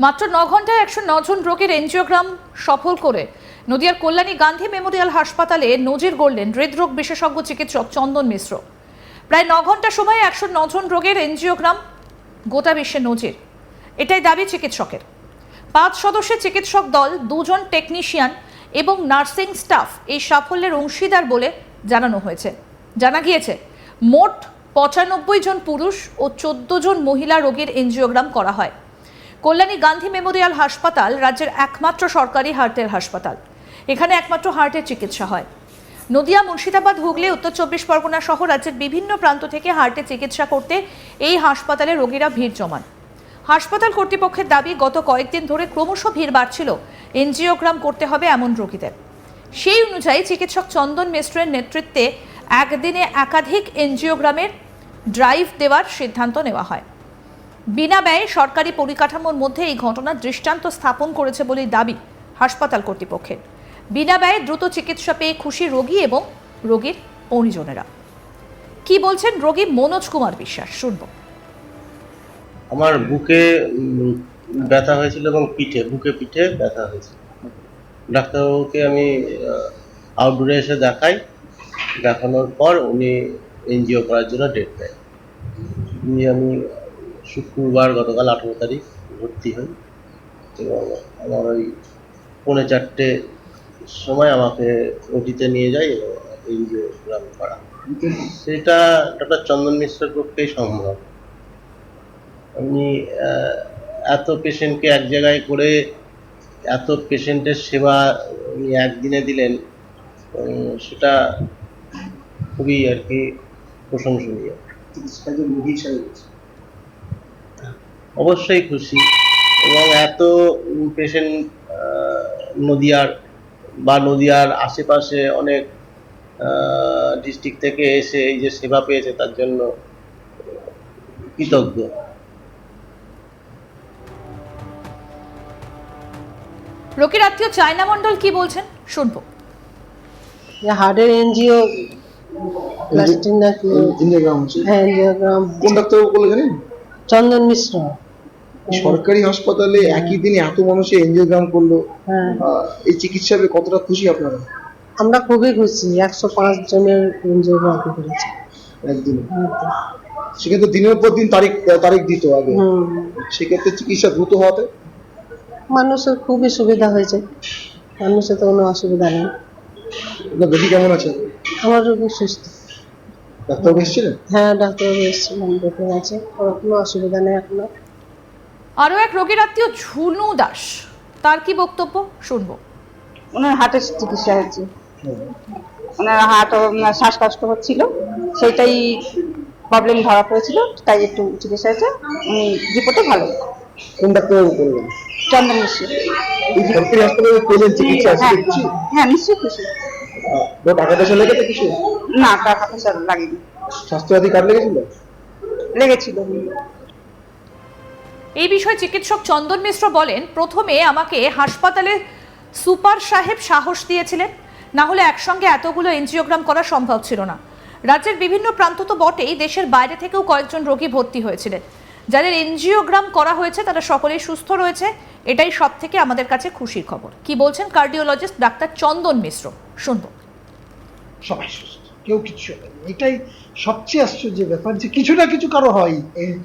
মাত্র ন ঘন্টায় একশো জন রোগীর এনজিওগ্রাম সফল করে। নদিয়ার কল্যাণী গান্ধী মেমোরিয়াল হাসপাতালে নজির গড়লেন হৃদরোগ বিশেষজ্ঞ চিকিৎসক চন্দন মিশ্র। প্রায় ন ঘণ্টা সময়ে একশো জন রোগের এনজিওগ্রাম গোটা বিশ্বে নজির। এটাই দাবি চিকিৎসকের। পাঁচ সদস্যের চিকিৎসক দল, দুজন টেকনিশিয়ান এবং নার্সিং স্টাফ এই সাফল্যের অংশীদার বলে জানানো হয়েছে। জানা গিয়েছে, মোট পঁচানব্বই জন পুরুষ ও চোদ্দ জন মহিলা রোগীর এনজিওগ্রাম করা হয়। কল্যাণী গান্ধী মেমোরিয়াল হাসপাতাল রাজ্যের একমাত্র সরকারি হার্টের হাসপাতাল। এখানে একমাত্র হার্টের চিকিৎসা হয়। নদিয়া, মুর্শিদাবাদ, হুগলি, উত্তর চব্বিশ পরগনা সহ রাজ্যের বিভিন্ন প্রান্ত থেকে হার্টে চিকিৎসা করতে এই হাসপাতালে রোগীরা ভিড় জমান। হাসপাতাল কর্তৃপক্ষের দাবি, গত কয়েকদিন ধরে ক্রমশ ভিড় বাড়ছিল। এনজিওগ্রাম করতে হবে এমন রোগীদের। সেই অনুযায়ী চিকিৎসক চন্দন মিশ্রের নেতৃত্বে একদিনে একাধিক এনজিওগ্রামের ড্রাইভ দেওয়ার সিদ্ধান্ত নেওয়া হয়। বিনা ব্যয়ে সরকারি পরিকাঠামোর মধ্যে এই ঘটনার দৃষ্টান্ত স্থাপন করেছে বলেই দাবি হাসপাতাল কর্তৃপক্ষের। বিনা ব্যয়ে দ্রুত চিকিৎসা পেয়ে খুশি রোগী এবং রোগীর পরিজনেরা। কি বলছেন রোগী মনোজ কুমার বিশ্বাস? শুনব। আমার বুকে ব্যথা হয়েছিল এবং পিঠে, বুকে পিঠে ব্যথা হয়েছিল। ডাক্তারবাবুকে আমি আউটডোরে এসে দেখাই। দেখানোর পর উনি এনজিও করার জন্য ডেট দেয়। আমি শুক্রবার গতকাল আঠেরো তারিখ ভর্তি হই এবং আমার ওই পৌনে চারটে সময় আমাকে ওটিতে নিয়ে যায় এবং এনজিওগ্রাম করা সেটা ডক্টর চন্দন মিশ্রের পক্ষেই সম্ভব। আপনি এত পেশেন্টকে এক জায়গায় করে এত পেশেন্টের সেবা উনি একদিনে দিলেন সেটা খুবই আর কি প্রশংসনীয়। অবশ্যই খুশি। এবং এত পেশেন্ট নদিয়ার বা নদিয়ার আশেপাশে অনেক ডিস্ট্রিক্ট থেকে এসে এই যে সেবা পেয়েছে তার জন্য কৃতজ্ঞ। রোগীর আত্মীয় চায়না মণ্ডল কি বলছেন? শুনব। হার্টের এনজিও হ্যাঁ এনজিওগ্রাম কোন ডাক্তারবাবু বলে চন্দন মিশ্র। সরকারি হাসপাতালে একই দিনে এত মানুষের এনজিওগ্রাম করল। হ্যাঁ। এই চিকিৎসা কতটা খুশি আপনারা? আমরা খুবই খুশি। একশো পাঁচ জনের এনজিওগ্রাম করেছি। একদিনে সেক্ষেত্রে দিনের পর দিন তারিখ তারিখ দিত আগে। সেক্ষেত্রে চিকিৎসা দ্রুত হওয়াতে? মানুষের খুবই সুবিধা হয়েছে। মানুষের তো কোনো অসুবিধা নেই। আপনার বেবি কেমন আছে? আমার রোগী সুস্থ। ডাক্তারবাবু এসেছিলেন? হ্যাঁ ডাক্তার এসেছিলাম দেখে আছে। ওর কোনো অসুবিধা নেই এখনও। আরও এক রোগীর আত্মীয় ঝুনু দাস। তার কি বক্তব্য? শুনব। ওনার হার্টের চিকিৎসা হয়েছে। ওনার হার্ট শ্বাসকষ্ট হচ্ছিল। সেইটাই প্রবলেম ধরা পড়েছিল। তাই একটু চিকিৎসা হয়েছে। উনি রিপোর্টে ভালো। কোন ডাক্তারবাবু করলেন? চন্দন মিশ্র। সরকারি হাসপাতালে পেলেন চিকিৎসা আছে? হ্যাঁ হ্যাঁ নিশ্চয়ই খুশি আহ, ওর টাকা পয়সা লেগেছে কিছু? না টাকা পয়সা লাগেনি। স্বাস্থ্যসাথী কার্ড লেগেছিল? লেগেছিল। এই বিষয়ে চিকিৎসক চন্দন মিশ্র বলেন প্রথমে আমাকে হাসপাতালে সুপার সাহেব সাহস দিয়েছিলেন। না হলে একসঙ্গে এতগুলো এনজিওগ্রাম করা সম্ভব ছিল না। রাজ্যের বিভিন্ন প্রান্ত তো বটেই দেশের বাইরে থেকেও কয়েকজন রোগী ভর্তি হয়েছিলেন। যাদের এনজিওগ্রাম করা হয়েছে তারা সকলেই সুস্থ রয়েছে। এটাই সব থেকে আমাদের কাছে খুশির খবর। কি বলছেন কার্ডিওলজিস্ট ডাক্তার চন্দন মিশ্র? শুনব। সবাই সুস্থ কেউ কিছু এটাই সবচেয়ে আশ্চর্যের ব্যাপার যে কিছু না কিছু কারও হয়।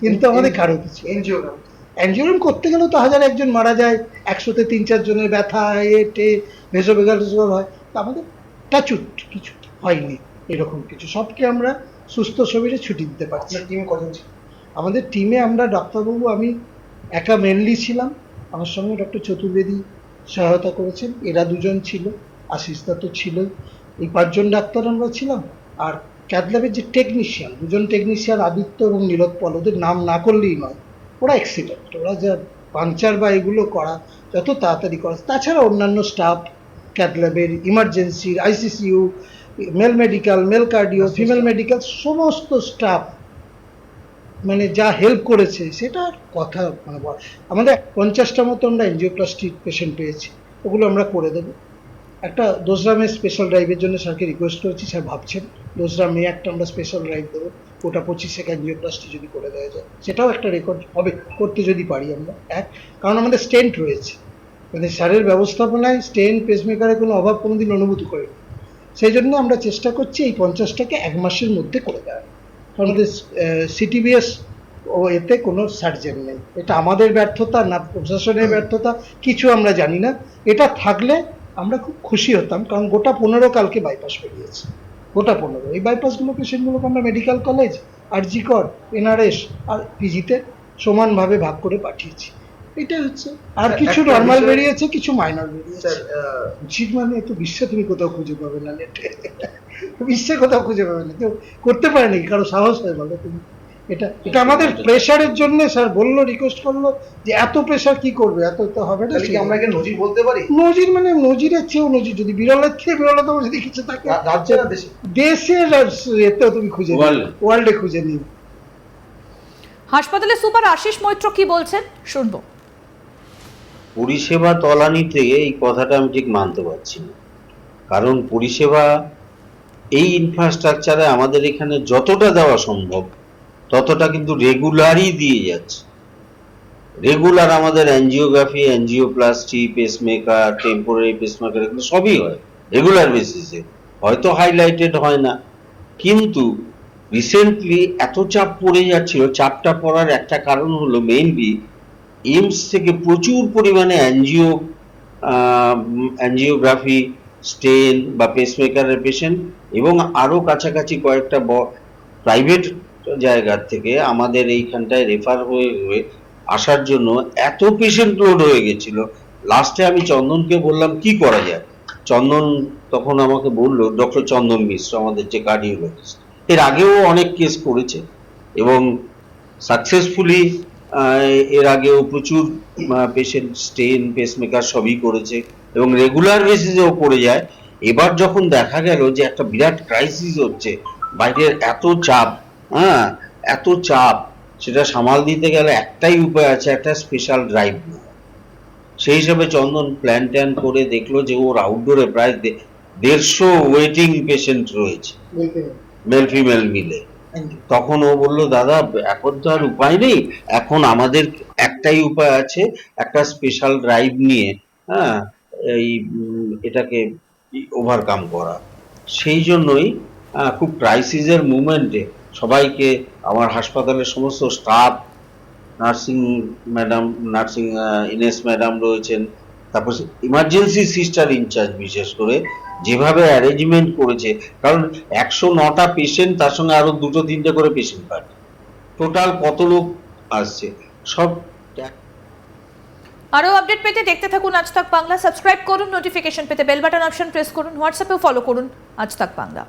কিন্তু আমাদের কারও কিছু। এনজিওগ্রাম। অ্যানজিওগ্রাম করতে গেলেও তো হাজার একজন মারা যায় একশোতে তিন চারজনের ব্যথা এটে ভেসোভেগাল হয়। তা আমাদের টাচুট কিছু হয়নি এরকম কিছু। সবকে আমরা সুস্থ শরীরে ছুটি দিতে পারছি। টিম কজন ছিল? আমাদের টিমে আমরা ডাক্তারবাবু আমি একা মেনলি ছিলাম। আমার সঙ্গে ডক্টর চতুর্বেদী সহায়তা করেছেন। এরা দুজন ছিল আশিসদা তো ছিল এই পাঁচজন ডাক্তার আমরা ছিলাম। আর ক্যাথল্যাবের যে টেকনিশিয়ান দুজন টেকনিশিয়ান আদিত্য এবং নীলোৎপল ওদের নাম না করলেই নয়। ওরা অ্যাক্সিডেন্ট ওরা যা পাংচার বা এগুলো করা যত তাড়াতাড়ি করা। তাছাড়া অন্যান্য স্টাফ ক্যাথল্যাবের ইমার্জেন্সির ICCU male medical male cardio female medical সমস্ত স্টাফ মানে যা হেল্প করেছে সেটা কথা মানে বল- আমাদের পঞ্চাশটা মতো আমরা এনজিওপ্লাস্টিক পেশেন্ট পেয়েছি। ওগুলো আমরা করে দেবো। একটা দোসরা মে স্পেশাল ড্রাইভের জন্য স্যারকে রিকোয়েস্ট করেছি, স্যার ভাবছেন, দোসরা মে একটা আমরা স্পেশাল ড্রাইভ দেবো ওটা পঁচিশে অ্যাঞ্জিওপ্লাস্টি যদি করে দেওয়া যায়। সেটাও একটা রেকর্ড হবে, করতে যদি পারি আমরা। এক, কারণ আমাদের স্টেন্ট রয়েছে। মানে স্যারের ব্যবস্থাপনায় স্টেন পেসমেকারের কোনো অভাব কোনোদিন অনুভূতি করে সেই জন্য আমরা চেষ্টা করছি এই পঞ্চাশটাকে এক মাসের মধ্যে করে দেওয়ার। কারণ আমাদের সিটিবিএস ও এতে কোনো সার্জেন নেই। এটা আমাদের ব্যর্থতা না প্রশাসনের ব্যর্থতা, কিছু আমরা জানি না। এটা থাকলে আমরা খুব খুশি হতাম কারণ গোটা পনেরো কালকে বাইপাস বেরিয়েছে। গোটা পনেরো। এই বাইপাসগুলো পেশেন্টগুলোকে আমরা মেডিকেল কলেজ আরজিকর এনআরএস আর পিজিতে সমানভাবে ভাগ করে পাঠিয়েছি। এটা হচ্ছে। আর কিছু নর্মাল বেরিয়েছে কিছু মাইনর বেরিয়েছে। উচিত মানে এত বিশ্বে তুমি কোথাও খুঁজে পাবে না নেটে বিশ্বে কোথাও খুঁজে পাবে না। কেউ করতে পারে নাকি কারও সাহস হয় বলো তুমি। এটা এটা আমাদের প্রেশারের জন্য স্যার বলল রিকোয়েস্ট করল যে এত প্রেশার কি করবে? এত তো হবে না কি আমরা নজির বলতে পারি? নজির মানে নজিরের চেয়েও নজির। যদি বিরলের থেকে বিরলতম যদি কিছু থাকে। রা- রাজ্যে না দেশে? দেশের এতেও তুমি খুঁজে. ওয়ার্ল্ডে খুঁজে নিও। হাসপাতালে সুপার আশিস মৈত্র কি বলছেন? শুনব। পরিষেবা তলানিতে এই কথাটা আমি ঠিক মানতে পারছি না। কারণ পরিষেবা এই ইনফ্রাস্ট্রাকচারে আমাদের এখানে যতটা দেওয়া সম্ভব ততটা কিন্তু রেগুলারই দিয়ে যাচ্ছে। রেগুলার আমাদের angiography angioplasty pacemaker temporary pacemaker এগুলো সবই হয় রেগুলার বেসিসে হয়তো হাইলাইটেড হয় না। কিন্তু রিসেন্টলি এত চাপ পড়ে যাচ্ছিল, চাপটা পড়ার একটা কারণ হলো মেইনলি এইমস থেকে প্রচুর পরিমাণে অ্যাঞ্জিও অ্যাঞ্জিওগ্রাফি স্টেন বা পেসমেকারের পেশেন্ট এবং আরও কাছাকাছি কয়েকটা প্রাইভেট জায়গার থেকে আমাদের এইখানটায় রেফার হয়ে হয়ে আসার জন্য এত পেশেন্ট লোড হয়ে গেছিল। লাস্টে আমি চন্দনকে বললাম, কি করা যায়? চন্দন তখন আমাকে বলল ডক্টর চন্দন মিশ্র, আমাদের যে কার্ডিওলজিস্ট এর আগেও অনেক কেস করেছে এবং সাকসেসফুলি এর আগেও প্রচুর পেশেন্ট স্টেন পেসমেকার সবই করেছে এবং রেগুলার বেসিসেও করে যায়। এবার যখন দেখা গেল যে একটা বিরাট ক্রাইসিস হচ্ছে, বাইরের এত চাপ হ্যাঁ এত চাপ সেটা সামাল দিতে গেলে একটাই উপায় আছে একটা স্পেশাল ড্রাইভ সেই হিসাবে চন্দন প্ল্যান ট্যান করে দেখল যে ওর আউটডোরে প্রায় দেড়শো ওয়েটিং পেশেন্ট রয়েছে। মেল। ফিমেল মিলে তখন ও বলল দাদা এখন তো আর উপায় নেই। এখন আমাদের একটাই উপায় আছে একটা স্পেশাল ড্রাইভ নিয়ে হ্যাঁ এই এটাকে ওভারকাম করা। সেই জন্যই খুব ক্রাইসিসের মুমেন্টে সবাইকে আমার হাসপাতালের সমস্ত স্টাফ নার্সিং ম্যাডাম নার্সিং ইনেস ম্যাডাম রয়েছেন, তারপর ইমার্জেন্সি সিস্টার ইনচার্জ বিশেষ করে, যেভাবে অ্যারেঞ্জমেন্ট করেছে, কারণ একশো নটা পেশেন্ট তার সঙ্গে আরও দুটো তিনটে করে পেশেন্ট পার্টি টোটাল কত লোক আসছে? সব আরও আপডেট পেতে দেখতে থাকুন আজ তাক বাংলা সাবস্ক্রাইব করুন নোটিফিকেশন পেতে বেল বাটন অপশন প্রেস করুন হোয়াটসঅ্যাপেও ফলো করুন, আজ তাক বাংলা।